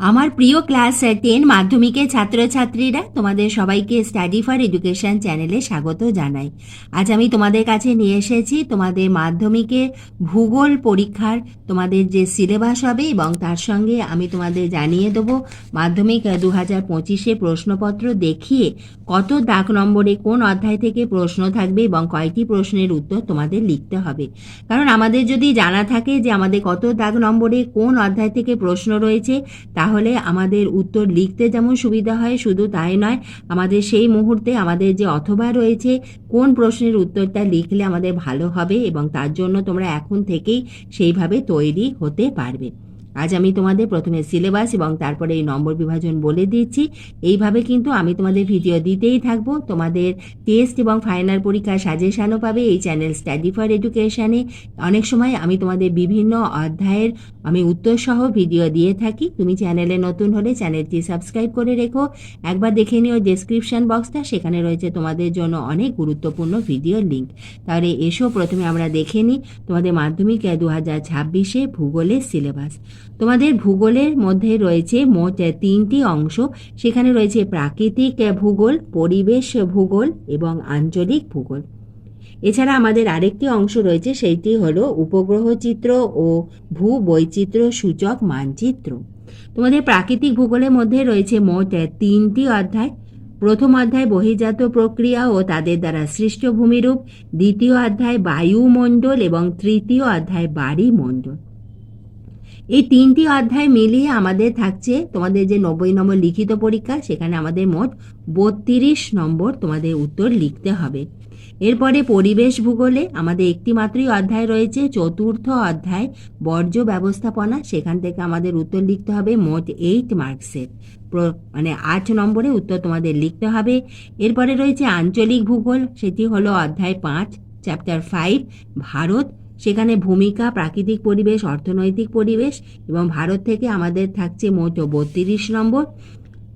আমার প্রিয় class ten মাধ্যমিকের ছাত্রছাত্রীরা তোমাদের সবাইকে স্টাডি ফর এডুকেশন চ্যানেলে স্বাগত জানাই। আজ আমি তোমাদের কাছে নিয়ে এসেছি তোমাদের মাধ্যমিকে ভূগোল পরীক্ষার তোমাদের যে সিলেবাস হবে এবং তার সঙ্গে আমি তোমাদের জানিয়ে দেবো মাধ্যমিক দু হাজার পঁচিশে প্রশ্নপত্র দেখিয়ে কত দাগ নম্বরে কোন অধ্যায় থেকে প্রশ্ন থাকবে এবং কয়টি প্রশ্নের উত্তর তোমাদের লিখতে হবে। কারণ আমাদের যদি জানা থাকে যে আমাদের কত দাগ নম্বরে কোন অধ্যায় থেকে প্রশ্ন রয়েছে তাহলে আমাদের উত্তর লিখতে যেমন সুবিধা হয়, শুধু তাই নয়, আমাদের সেই মুহূর্তে আমাদের যে অথবা রয়েছে, কোন প্রশ্নের উত্তরটা লিখলে আমাদের ভালো হবে এবং তার জন্য তোমরা এখন থেকেই সেইভাবে তৈরি হতে পারবে। আজ আমি তোমাদের প্রথমে সিলেবাস এবং তারপরে এই নম্বর বিভাজন বলে দিচ্ছি। এইভাবে কিন্তু আমি তোমাদের ভিডিও দিতেই থাকব। তোমাদের টেস্ট এবং ফাইনাল পরীক্ষার সাজেশানও পাবে এই চ্যানেল স্টাডি ফর এডুকেশানে অনেক সময় আমি তোমাদের বিভিন্ন অধ্যায়ের আমি উত্তর সহ ভিডিও দিয়ে থাকি। তুমি চ্যানেলে নতুন হলে চ্যানেলটি সাবস্ক্রাইব করে রেখো। একবার দেখে নিও ডেসক্রিপশন বক্সটা সেখানে রয়েছে তোমাদের জন্য অনেক গুরুত্বপূর্ণ ভিডিওর লিঙ্ক তাহলে এসো, প্রথমে আমরা দেখে নিই তোমাদের মাধ্যমিক দু হাজার ছাব্বিশে ভূগোলের সিলেবাস তোমাদের ভূগোলের মধ্যে রয়েছে মোট তিনটি অংশ। সেখানে রয়েছে প্রাকৃতিক ভূগোল, পরিবেশ ভূগোল এবং আঞ্চলিক ভূগোল। এছাড়া আমাদের আরেকটি অংশ রয়েছে, সেইটি হলো উপগ্রহ চিত্র ও ভূ বৈচিত্র্য সূচক মানচিত্র। তোমাদের প্রাকৃতিক ভূগোলের মধ্যে রয়েছে মোট তিনটি অধ্যায়। প্রথম অধ্যায় বহির্জাত প্রক্রিয়া ও তাদের দ্বারা সৃষ্ট ভূমিরূপ। দ্বিতীয় অধ্যায় বায়ুমণ্ডল এবং তৃতীয় অধ্যায় বাড়িমণ্ডল। এই তিনটি অধ্যায় মিলিয়ে আমাদের থাকছে তোমাদের যে নব্বই নম্বর লিখিত পরীক্ষা, সেখানে আমাদের মোট বত্রিশ নম্বর তোমাদের উত্তর লিখতে হবে। এরপরে পরিবেশ ভূগোলে আমাদের একটি মাত্রই অধ্যায় রয়েছে, চতুর্থ অধ্যায়, বর্জ্য ব্যবস্থাপনা, সেখান থেকে আমাদের উত্তর লিখতে হবে মোট এইট মার্কসের মানে আট নম্বরে উত্তর তোমাদের লিখতে হবে। এরপরে রয়েছে আঞ্চলিক ভূগোল, সেটি হলো অধ্যায় পাঁচ চ্যাপ্টার ফাইভ ভারত সেখানে ভূমিকা প্রাকৃতিক পরিবেশ অর্থনৈতিক পরিবেশ এবং ভারত থেকে আমাদের থাকছে মোট বত্রিশ নম্বর।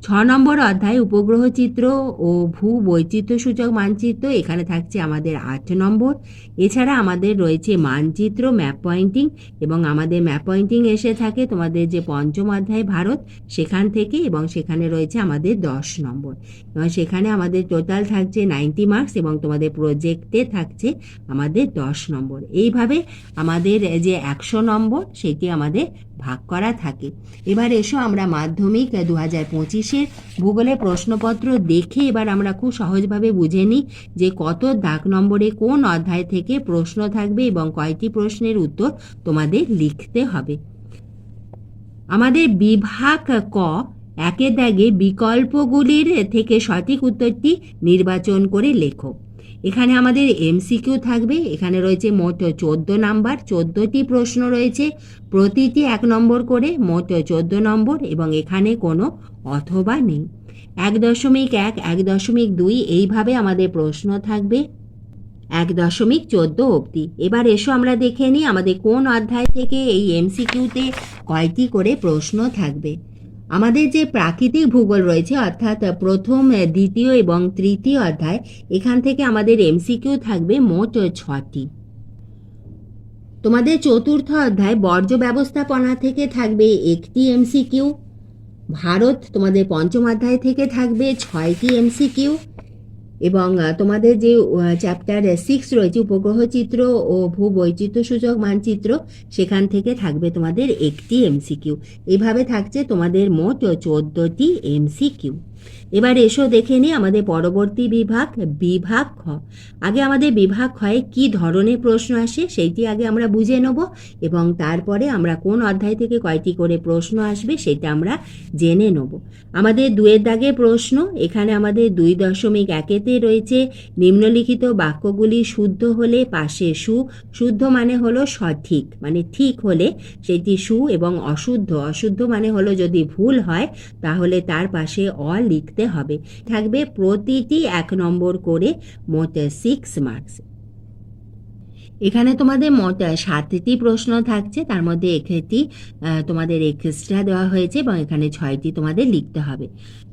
ছ নম্বর অধ্যায় উপগ্রহ চিত্র ও ভূ বৈচিত্র্য সূচক মানচিত্র, এখানে থাকছে আমাদের আট নম্বর। এছাড়া আমাদের রয়েছে মানচিত্র, ম্যাপ পয়েন্টিং এবং আমাদের ম্যাপ পয়েন্টিং এসে থাকে তোমাদের যে পঞ্চম অধ্যায় ভারত, সেখান থেকে এবং সেখানে রয়েছে আমাদের দশ নম্বর। এবং সেখানে আমাদের টোটাল থাকছে নাইনটি মার্কস এবং তোমাদের প্রজেক্টে থাকছে আমাদের দশ নম্বর। এইভাবে আমাদের যে একশো নম্বর, সেটি আমাদের ভাগ করা থাকে। এবার এসো আমরা মাধ্যমিক দু হাজার পঁচিশের ভূগোলের প্রশ্নপত্র দেখে এবার আমরা খুব সহজভাবে বুঝে নিই যে কত দাগ নম্বরে কোন অধ্যায় থেকে প্রশ্ন থাকবে এবং কয়টি প্রশ্নের উত্তর তোমাদের লিখতে হবে। আমাদের বিভাগ ক একে দাগে বিকল্পগুলির থেকে সঠিক উত্তরটি নির্বাচন করে লেখো। এখানে আমাদের এমসিকিউ থাকবে, এখানে রয়েছে মোট চোদ্দ নাম্বার, চোদ্দটি প্রশ্ন রয়েছে, প্রতিটি এক নম্বর করে মোট চোদ্দ নম্বর এবং এখানে কোনো অথবা নেই। এক দশমিক এক এক দশমিক দুই, এইভাবে আমাদের প্রশ্ন থাকবে। এক দশমিক চোদ্দ অবধি। এবার এসো আমরা দেখে নিই আমাদের কোন অধ্যায় থেকে এই এমসিকিউতে কয়টি করে প্রশ্ন থাকবে। আমাদের যে প্রাকৃতিক ভূগোল রয়েছে, অর্থাৎ প্রথম, দ্বিতীয় এবং তৃতীয় অধ্যায়, এখান থেকে আমাদের এমসিকিউ থাকবে মোট ছটি। তোমাদের চতুর্থ অধ্যায় বর্জ্য ব্যবস্থাপনা থেকে থাকবে একটি এমসিকিউ ভারত তোমাদের পঞ্চম অধ্যায় থেকে থাকবে ছয়টি এমসিকিউ এবং তোমাদের যে চ্যাপ্টার সিক্স রয়েছে, উপগ্রহ চিত্র ও ভূ সূচক মানচিত্র, সেখান থেকে থাকবে তোমাদের একটি এমসিকিউ এভাবে থাকছে তোমাদের মোট চোদ্দটি এমসিকিউ এবার এসো দেখে নিই আমাদের পরবর্তী বিভাগ বিভাগ খ। আগে আমাদের বিভাগ খয়ে কি ধরনের প্রশ্ন আসে সেইটি আগে আমরা বুঝে নেব এবং তারপরে আমরা কোন অধ্যায় থেকে কয়টি করে প্রশ্ন আসবে সেটা আমরা জেনে নেব। আমাদের দুয়ের দাগে প্রশ্ন, এখানে আমাদের দুই দশমিক একেতে রয়েছে নিম্নলিখিত বাক্যগুলি শুদ্ধ হলে পাশে সু, শুদ্ধ মানে হলো সঠিক মানে ঠিক হলে সেটি সু এবং অশুদ্ধ। অশুদ্ধ মানে হলো যদি ভুল হয় তাহলে তার পাশে অ লিখতে হবে। থাকবে প্রতিটি এক নম্বর করে মোট সিক্স মার্কস এখানে তোমাদের মোট সাতটি প্রশ্ন থাকছে, তার মধ্যে একটি তোমাদের এক্সট্রা দেওয়া হয়েছে এবং এখানে ছয়টি তোমাদের লিখতে হবে।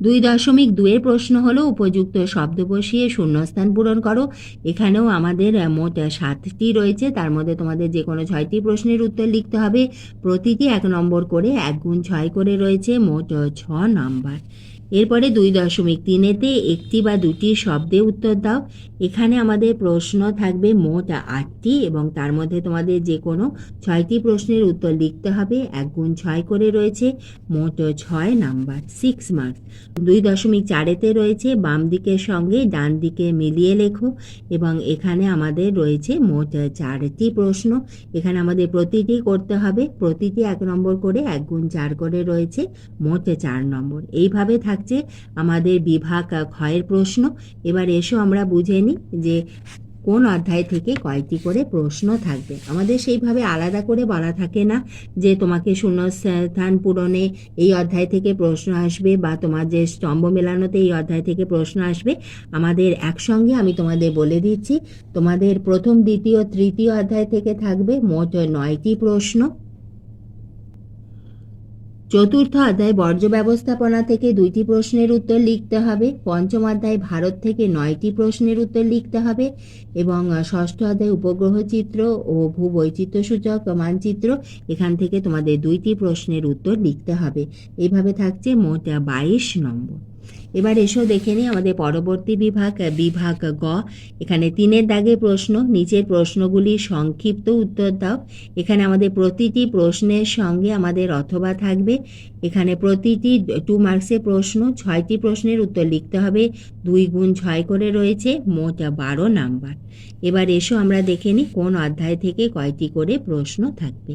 দুই দশমিক দুয়ের প্রশ্ন হলো, উপযুক্ত শব্দ বসিয়ে শূন্যস্থান পূরণ করো। এখানেও আমাদের মোট সাতটি রয়েছে, তার মধ্যে তোমাদের যে কোনো ছয়টি প্রশ্নের উত্তর লিখতে হবে। প্রতিটি এক নম্বর করে এক গুণ ছয় করে রয়েছে, মোট ছ নাম্বার। এরপরে দুই দশমিক তিনেতে একটি বা দুটি শব্দে উত্তর দাও। এখানে আমাদের প্রশ্ন থাকবে মোট আটটি এবং তার মধ্যে তোমাদের যে কোনো ছয়টি প্রশ্নের উত্তর লিখতে হবে। এক গুণ ছয় করে রয়েছে, মোট ছয় নাম্বার সিক্স মার্কস দুই দশমিক চারেতে রয়েছে, বাম দিকের সঙ্গে ডান দিকে মিলিয়ে লেখো এবং এখানে আমাদের রয়েছে মোট চারটি প্রশ্ন। এখানে আমাদের প্রতিটি করতে হবে, প্রতিটি এক নম্বর করে এক গুণ চার করে রয়েছে, মোট চার নম্বর। এইভাবে থাকছে আমাদের বিভাগ ক্ষয়ের প্রশ্ন। এবার এসো আমরা বুঝে নিই যে কোন অধ্যায় থেকে কয়টি করে প্রশ্ন থাকবে। আমাদের সেইভাবে আলাদা করে বলা থাকে না যে তোমাকে শূন্যস্থান পূরণে এই অধ্যায় থেকে প্রশ্ন আসবে বা তোমার যে স্তম্ভ মেলানোতে এই অধ্যায় থেকে প্রশ্ন আসবে। আমাদের একসঙ্গে আমি তোমাদের বলে দিচ্ছি, তোমাদের প্রথম, দ্বিতীয়, তৃতীয় অধ্যায় থেকে থাকবে মোট নয়টি প্রশ্ন। চতুর্থ অধ্যায় বর্জ্য ব্যবস্থাপনা থেকে দুইটি প্রশ্নের উত্তর লিখতে হবে। পঞ্চম অধ্যায় ভারত থেকে নয়টি প্রশ্নের উত্তর লিখতে হবে এবং ষষ্ঠ অধ্যায় উপগ্রহ চিত্র ও ভূবৈচিত্র্যসূচক মানচিত্র। এখান থেকে তোমাদের দুইটি প্রশ্নের উত্তর লিখতে হবে। এভাবে থাকছে মোট বাইশ নম্বর। এবার এসো দেখে নিই আমাদের পরবর্তী বিভাগ বিভাগ গ। এখানে তিনের দাগে প্রশ্ন, নিচের প্রশ্নগুলি সংক্ষিপ্ত উত্তর দাও। এখানে আমাদের প্রতিটি প্রশ্নের সঙ্গে আমাদের অথবা থাকবে। এখানে প্রতিটি টু মার্কসের প্রশ্ন, ছয়টি প্রশ্নের উত্তর লিখতে হবে। দুই গুণ ছয় করে রয়েছে, মোট বারো নাম্বার। এবার এসো আমরা দেখে নিই কোন অধ্যায় থেকে কয়টি করে প্রশ্ন থাকবে।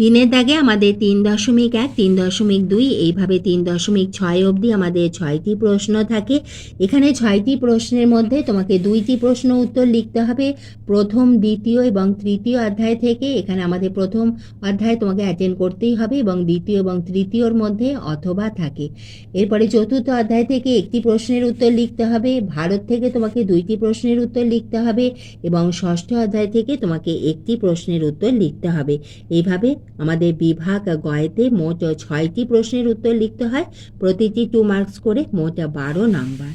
তিনের দাগে আমাদের তিন দশমিক এক, তিন দশমিক দুই, এইভাবে তিন দশমিক ছয় অবধি আমাদের ছয়টি প্রশ্ন থাকে। এখানে ছয়টি প্রশ্নের মধ্যে তোমাকে দুইটি প্রশ্ন উত্তর লিখতে হবে। প্রথম, দ্বিতীয় এবং তৃতীয় অধ্যায় থেকে এখানে আমাদের প্রথম অধ্যায় তোমাকে অ্যাটেন্ড করতেই হবে এবং দ্বিতীয় এবং তৃতীয়র মধ্যে অথবা থাকে। এরপরে চতুর্থ অধ্যায় থেকে একটি প্রশ্নের উত্তর লিখতে হবে। ভারত থেকে তোমাকে দুইটি প্রশ্নের উত্তর লিখতে হবে এবং ষষ্ঠ অধ্যায় থেকে তোমাকে একটি প্রশ্নের উত্তর লিখতে হবে। এইভাবে আমাদের বিভাগ গয়েতে মোট ছয়টি প্রশ্নের উত্তর লিখতে হয়। প্রতিটি টু মার্কস করে মোট বারো নাম্বার।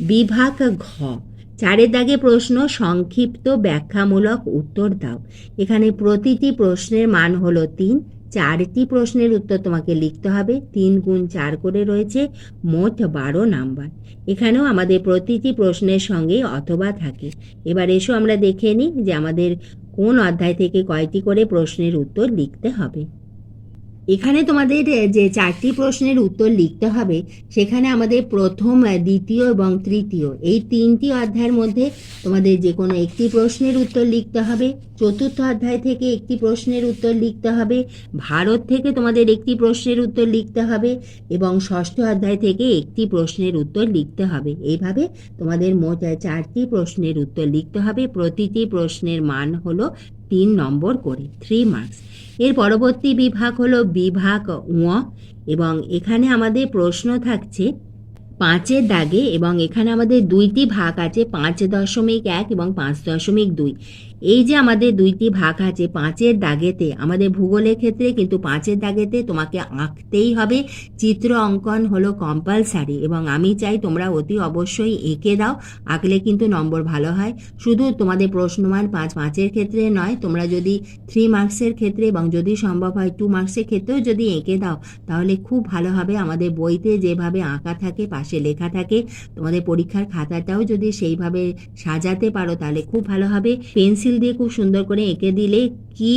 বিভাগ ঘ। চারের দাগে প্রশ্ন সংক্ষিপ্ত ব্যাখ্যামূলক উত্তর দাও। এখানে প্রতিটি প্রশ্নের মান হলো তিন। চারটি প্রশ্নের উত্তর তোমাকে লিখতে হবে। তিন গুণ চার করে রয়েছে মোট বারো নাম্বার। এখানেও আমাদের প্রতিটি প্রশ্নের সঙ্গে অথবা থাকে। এবার এসো আমরা দেখে নিই যে আমাদের কোন অধ্যায় থেকে কয়টি করে প্রশ্নের উত্তর লিখতে হবে? এখানে তোমাদের যে চারটি প্রশ্নের উত্তর লিখতে হবে, সেখানে আমাদের প্রথম দ্বিতীয় এবং তৃতীয়, এই তিনটি অধ্যায়ের মধ্যে তোমাদের যে কোনো একটি প্রশ্নের উত্তর লিখতে হবে, চতুর্থ অধ্যায় থেকে একটি প্রশ্নের উত্তর লিখতে হবে, ভারত থেকে তোমাদের একটি প্রশ্নের উত্তর লিখতে হবে এবং ষষ্ঠ অধ্যায় থেকে একটি প্রশ্নের উত্তর লিখতে হবে, এইভাবে তোমাদের মোট চারটি প্রশ্নের উত্তর লিখতে হবে, প্রতিটি প্রশ্নের মান হলো তিন নম্বর করে থ্রি মার্কস এর পরবর্তী বিভাগ হলো বিভাগ উ এবং এখানে আমাদের প্রশ্ন থাকছে পাঁচের দাগে, এবং এখানে আমাদের দুইটি ভাগ আছে, পাঁচ দশমিক এক এবং পাঁচ দশমিক দুই। এই যে আমাদের দুইটি ভাগ আছে, পাঁচের দাগেতে, আমাদের ভূগোলের ক্ষেত্রে কিন্তু পাঁচের দাগেতে তোমাকে আঁকতেই হবে। চিত্র অঙ্কন হলো কম্পালসারি এবং আমি চাই তোমরা অতি অবশ্যই এঁকে দাও, আঁকলে কিন্তু নম্বর ভালো হয়। শুধু তোমাদের প্রশ্নমান পাঁচ, পাঁচের ক্ষেত্রে নয়, তোমরা যদি থ্রি মার্কসের ক্ষেত্রে এবং যদি সম্ভব হয় টু মার্কসের ক্ষেত্রেও যদি এঁকে দাও, তাহলে খুব ভালো হবে। আমাদের বইতে যেভাবে আঁকা থাকে, পাশে লেখা থাকে, তোমাদের পরীক্ষার খাতাটাও যদি সেইভাবে সাজাতে পারো, তাহলে খুব ভালো হবে। পেন্সিল দিয়ে খুব সুন্দর করে এঁকে দিলে কি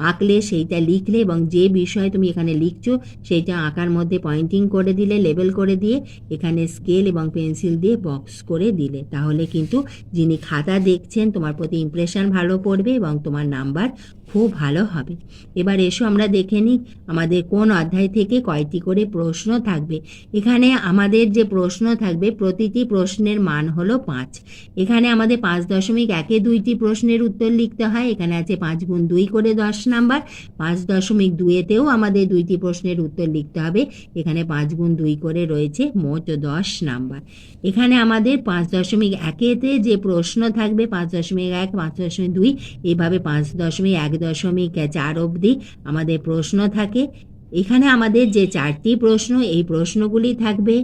আঁকলে সেইটা লিখলে এবং যে বিষয় তুমি এখানে লিখছো সেইটা আঁকার মধ্যে পয়েন্টিং করে দিলে লেবেল করে দিয়ে এখানে স্কেল এবং পেন্সিল দিয়ে বক্স করে দিলে। তাহলে কিন্তু যিনি খাতা দেখছেন, তোমার প্রতি ইমপ্রেশন ভালো পড়বে এবং তোমার নাম্বার খুব ভালো হবে। এবার এসো আমরা দেখে নিই আমাদের কোন অধ্যায় থেকে কয়টি করে প্রশ্ন থাকবে। এখানে আমাদের যে প্রশ্ন থাকবে, প্রতিটি প্রশ্নের মান হলো পাঁচ। এখানে আমাদের পাঁচ দশমিক একে দুইটি প্রশ্নের উত্তর লিখতে হয়। এখানে আছে পাঁচ গুণ দুই করে দশ নাম্বার। পাঁচ দশমিক দুইয়েতেও আমাদের দুইটি প্রশ্নের উত্তর লিখতে হবে। এখানে পাঁচ গুণ দুই করে রয়েছে মোট দশ নাম্বার। এখানে আমাদের পাঁচ দশমিক একেতে যে প্রশ্ন থাকবে, পাঁচ দশমিক এক, পাঁচ দশমিক দুই এইভাবে পাঁচ দশমিক এক দশমিক চার অবধি আমাদের প্রশ্ন থাকে। এখানে আমাদের যে চারটি প্রশ্ন, এই প্রশ্নগুলি থাকবে।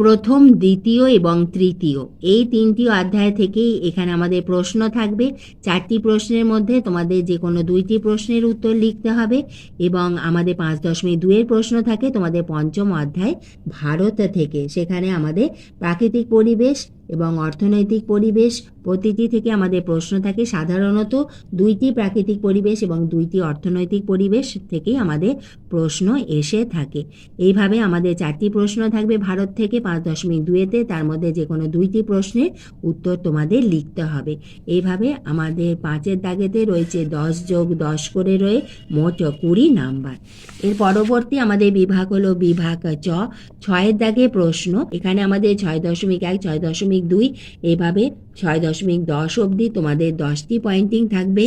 প্রথম, দ্বিতীয় এবং তৃতীয়। এই তিনটি অধ্যায় থেকেই এখানে আমাদের প্রশ্ন থাকবে। চারটি প্রশ্নের মধ্যে তোমাদের যে কোনো দুইটি প্রশ্নের উত্তর লিখতে হবে এবং আমাদের পাঁচ দশমিক দুয়ের প্রশ্ন থাকে তোমাদের পঞ্চম অধ্যায় ভারত থেকে। সেখানে আমাদের প্রাকৃতিক পরিবেশ এবং অর্থনৈতিক পরিবেশ প্রতিটি থেকে আমাদের প্রশ্ন থাকে সাধারণত দুইটি প্রাকৃতিক পরিবেশ এবং দুইটি অর্থনৈতিক পরিবেশ থেকেই আমাদের প্রশ্ন এসে থাকে। এইভাবে আমাদের চারটি প্রশ্ন থাকবে ভারত থেকে পাঁচ দশমিক দুয়েতে তার মধ্যে যে কোনো দুইটি প্রশ্নের উত্তর তোমাদের লিখতে হবে। এইভাবে আমাদের পাঁচের দাগেতে রয়েছে দশ যোগ দশ করে রয়ে মোট কুড়ি নাম্বার। এর পরবর্তী আমাদের বিভাগ হলো বিভাগ চ। ছয়ের দাগে প্রশ্ন, এখানে আমাদের ছয় দশমিক এক, ছয় দশমিক দুই এভাবে ছয় দশমিক দশ অবধি তোমাদের দশটি পয়েন্টিং থাকবে।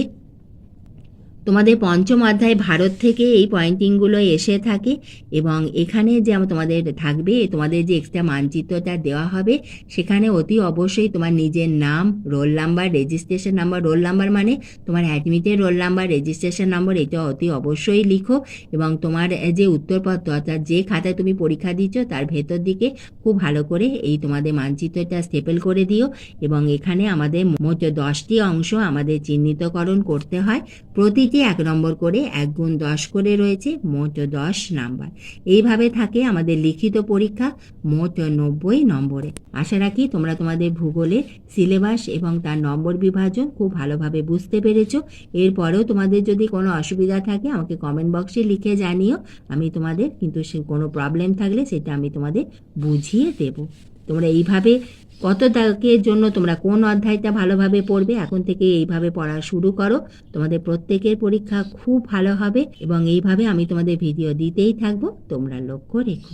তোমাদের পঞ্চম অধ্যায় ভারত থেকে এই পয়েন্টিংগুলো এসে থাকে এবং এখানে যে তোমাদের থাকবে, তোমাদের যে এক্সট্রা মানচিত্রটা দেওয়া হবে, সেখানে অতি অবশ্যই তোমার নিজের নাম roll number registration number roll number মানে তোমার অ্যাডমিটের রোল নাম্বার রেজিস্ট্রেশন নাম্বার এটা অতি অবশ্যই লিখো এবং তোমার যে উত্তরপত্র অর্থাৎ যে খাতায় তুমি পরীক্ষা দিচ্ছ, তার ভেতর দিকে খুব ভালো করে এই তোমাদের মানচিত্রটা স্টেপেল করে দিও এবং এখানে আমাদের মোট দশটি অংশ আমাদের চিহ্নিতকরণ করতে হয়। প্রতিটি এক নম্বর করে এক গুণ দশ করে রয়েছে, মোট দশ নাম্বার। এইভাবে থাকে আমাদের লিখিত পরীক্ষা, মোট নব্বই নম্বরে। আশা রাখি তোমরা তোমাদের ভূগোলের সিলেবাস এবং তার নম্বর বিভাজন খুব ভালোভাবে বুঝতে পেরেছ। এরপরেও তোমাদের যদি কোনো অসুবিধা থাকে, আমাকে কমেন্ট বক্সে লিখে জানিও। আমি তোমাদের, কিন্তু সে কোনো প্রবলেম থাকলে সেটা আমি তোমাদের বুঝিয়ে দেব। তোমরা এইভাবে কত দাগের জন্য তোমরা কোন অধ্যায়টা ভালোভাবে পড়বে, এখন থেকে এইভাবে পড়া শুরু করো। তোমাদের প্রত্যেকের পরীক্ষা খুব ভালো হবে এবং এইভাবে আমি তোমাদের ভিডিও দিতেই থাকব, তোমরা লক্ষ্য রেখো।